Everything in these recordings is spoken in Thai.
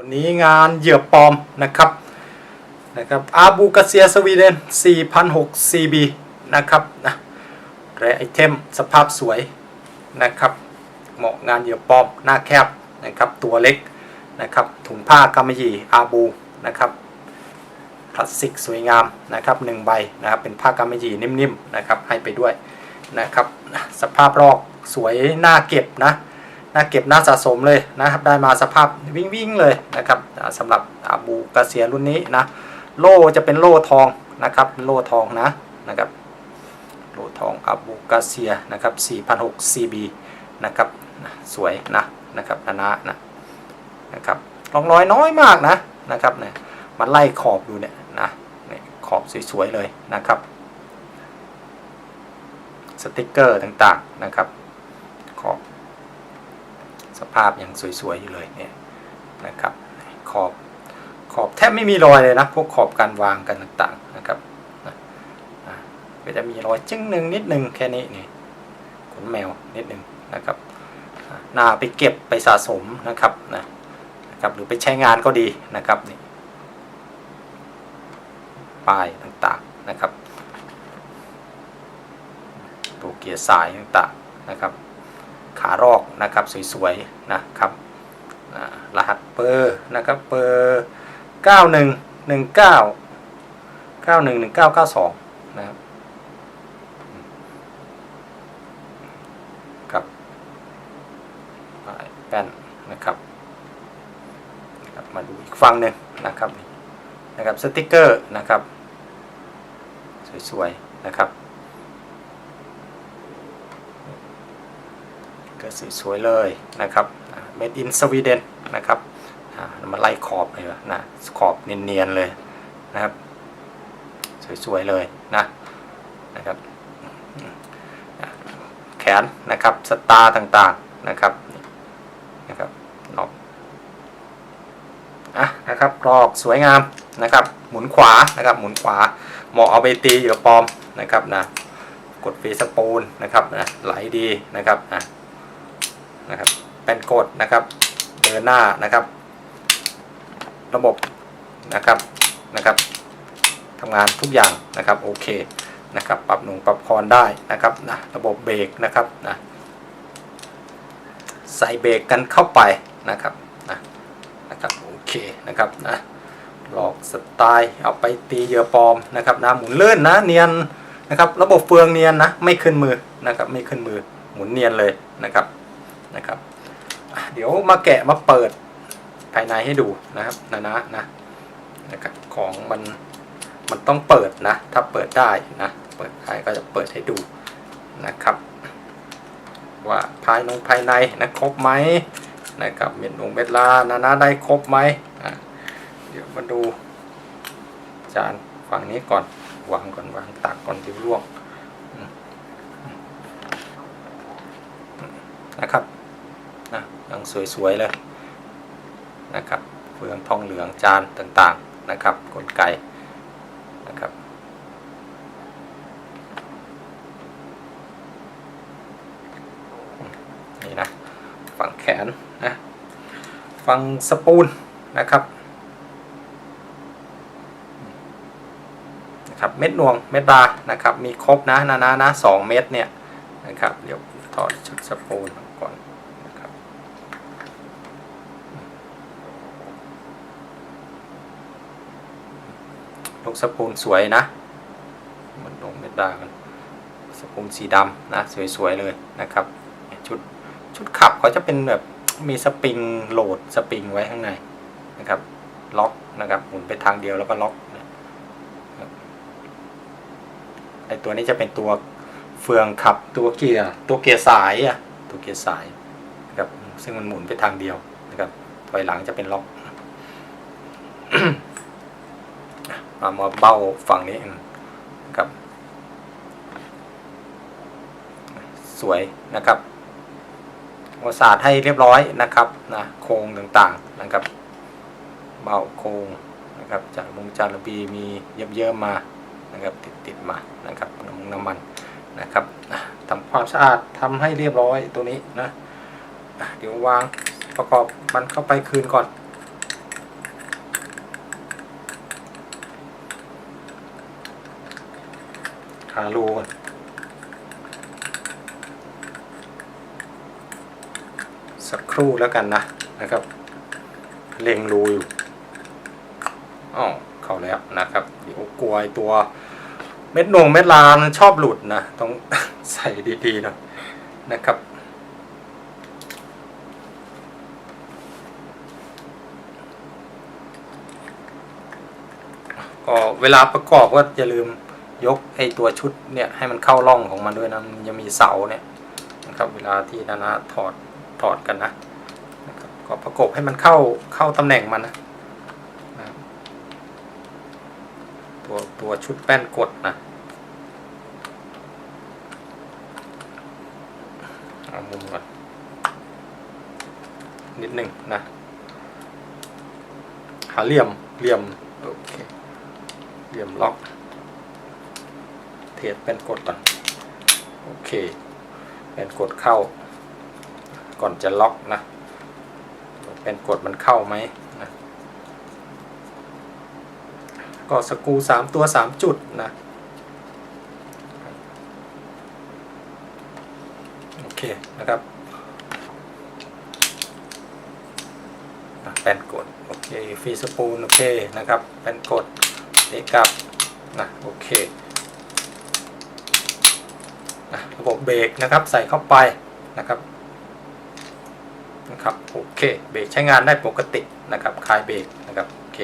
ตัวนี้งานเหยื่อปลอมนะครับนะครับอาบูกาเซียสวีเดน4,006 CB นะครับนะแรไอเทมสภาพสวยนะครับ เหมาะงานเหยื่อปลอมหน้าแคบนะครับตัวเล็กนะครับถุงผ้ากำมะหยี่อาบูนะครับคลาสสิกสวยงามนะครับหนึ่งใบนะครับเป็นผ้ากำมะหยี่นิ่มๆนะครับให้ไปด้วยนะครับสภาพรอกสวยน่าเก็บนะ น่าเก็บน่าสะสมเลยนะครับ ได้มาสภาพวิ่งวิ่งเลยนะครับอ่าสำหรับอาบูกาเซียรุ่นนี้นะ โล่จะเป็นโล่ทองนะครับ โล่ทองนะนะครับ โล่ทองอาบูกาเซียนะครับ4,006 CB นะครับสวยนะนะครับนะนะนะนะครับรองรอยน้อยมากนะนะครับเนี่ยมันไล่ขอบดูเนี่ยนะเนี่ยขอบสวยๆเลยนะครับสติกเกอร์ต่างๆนะครับขอบ สภาพยังสวยๆอยู่เลยเนี่ยนะครับขอบขอบแทบไม่มีรอยเลยนะพวกขอบการวางกันต่างๆนะครับอาก็จะมีรอยจึ้งหนึ่งนิดหนึ่งแค่นี้นี่ขนแมวนิดหนึ่งนะครับอ่าหน้าไปเก็บไปสะสมนะครับนะนะครับหรือไปใช้งานก็ดีนะครับนี่ป้ายต่างๆนะครับตัวเกียร์สายต่างๆนะครับ ขารอกนะครับสวยๆนะครับรหัสเปอร์นะครับเปอร์9119 911992นะครับครับป้ายแป้นนะครับครับมาดูอีกฝั่งหนึ่งนะครับนะครับสติกเกอร์นะครับสวยๆนะครับ ก็สวยเลยนะครับ made in Sweden นะครับมาไล่ขอบเลยนะขอบเนียนๆเลยนะครับ สวยๆเลยนะนะครับแขนนะครับสตาร์ต่างๆนะครับนะครับนอกอะนะครับกรอกสวยงามนะครับ หมุนขวานะครับ หมุนขวาเหมาะเอาไปตีเหยื่อปลอมนะครับนะกดฟีสปูลนะครับนะไหลดีนะครับนะ นะครับเป็นกดนะครับเดินหน้านะครับ ระบบนะครับนะครับทำงานทุกอย่างนะครับโอเคนะครับปรับหนุงปรับคอนได้นะครับนะระบบเบรกนะครับนะใส่เบรกกันเข้าไปนะครับนะนะครับโอเคนะครับนะหลอกสไตล์เอาไปตีเยือปลอมนะครับนะหมุนเลื่อนนะเนียนนะครับ ระบบเฟืองเนียนนะไม่ขึ้นมือนะครับไม่ขึ้นมือหมุนเนียนเลยนะครับ นะครับ เดี๋ยวมาแกะมาเปิดภายในให้ดูนะครับนะนะนะนะครับของมันมันต้องเปิดนะ ถ้าเปิดได้นะ เปิดได้ก็จะเปิดให้ดูนะครับ ว่าภายในภายในนะครบไหมนะครับเม็ดลงเม็ดลานานาได้ครบไหมเดี๋ยวมาดูจานฝั่งนี้ก่อนวางก่อนวางตักก่อนเดี๋ยวร่วง สวยๆเลยนะครับเฟืองทองเหลืองจานต่างๆนะครับกลไกนะครับนี่นะฝั่งแขนนะฝั่งสปูนนะครับนะครับเม็ดนวงเม็ดบานะครับมีครบนะนะนะนะสองเม็ดเนี่ยนะครับเดี๋ยวถอดชุดสปูนก่อนนะครับลู กสปูนสวยนะมันลงเม็ดบามันสปูนสีดำนะสวยๆเลยนะครับ ชุดชุดขับเขาจะเป็นแบบมีสปริงโหลดสปริงไว้ข้างในนะครับล็อกนะครับหมุนไปทางเดียวแล้วก็ล็อกนะครับไอตัวนี้จะเป็นตัวเฟืองขับตัวเกียร์ตัวเกียร์สายอะตัวเกียร์สายนะครับซึ่งมันหมุนไปทางเดียวนะครับถอยหลังจะเป็นล็อก มามาเบ้าฝั่งนี้นะครับ สวยนะครับวาศาสตร์ให้เรียบร้อยนะครับนะโครงต่างๆนะครับ เบาโครงนะครับจากมุงจานระบีมีเยิ้มๆมานะครับติดติดๆมานะครับน้ำมันน้ำมันนะครับทำความสะอาดทำให้เรียบร้อยตัวนี้นะอะเดี๋ยววางประกอบมันเข้าไปคืนก่อนารูก่อนสักครู่แล้วกันนะนะครับ เล็งรูอยู่อ๋อเข้าแล้วนะครับเดี๋ยวกลัวไอตัวเม็ดนงเม็ดลามันชอบหลุดนะต้องใส่ดีๆหน่อยนะครับก็เวลาประกอบก็อย่าลืม ยกไอ้ตัวชุดเนี่ยให้มันเข้าร่องของมันด้วยนะมันจะมีเสาเนี่ยนะครับเวลาที่นานาถอดถอดกันนะนะครับก็ประกบให้มันเข้าเข้าตำแหน่งมันนะนะตัวตัวชุดแป้นกดนะเอามุมก่อนนิดหนึ่งนะหาเหลี่ยมเหลี่ยมโอเคเหลี่ยมล็อก เทสเป็นกดก่อน โอเค เป็นกดเข้า ก่อนจะล็อกนะ เป็นกดมันเข้าไหมนะก็สกูสามตัวสามจุดนะโอเคนะครับอะแป้นกดโอเคฟีสปูลโอเคนะครับแป้นกดเด็กลับนะโอเค ระบบเบรกนะครับใส่เข้าไปนะครับนะครับโอเคเบรกใช้งานได้ปกตินะครับคลายเบรกนะครับโอเค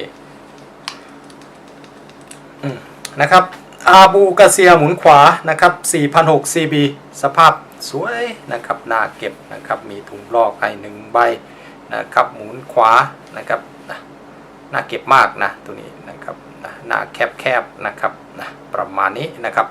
นะครับอาบูกาเซียหมุนขวานะครับ4,006 CB สภาพสวยนะครับน้าเก็บนะครับมีถุงลอกให้หนึ่งใบนะครับหมุนขวานะครับนะหน้าเก็บมากนะตัวนี้นะครับนะหน้าแคบๆนะครับนะประมาณนี้นะครับ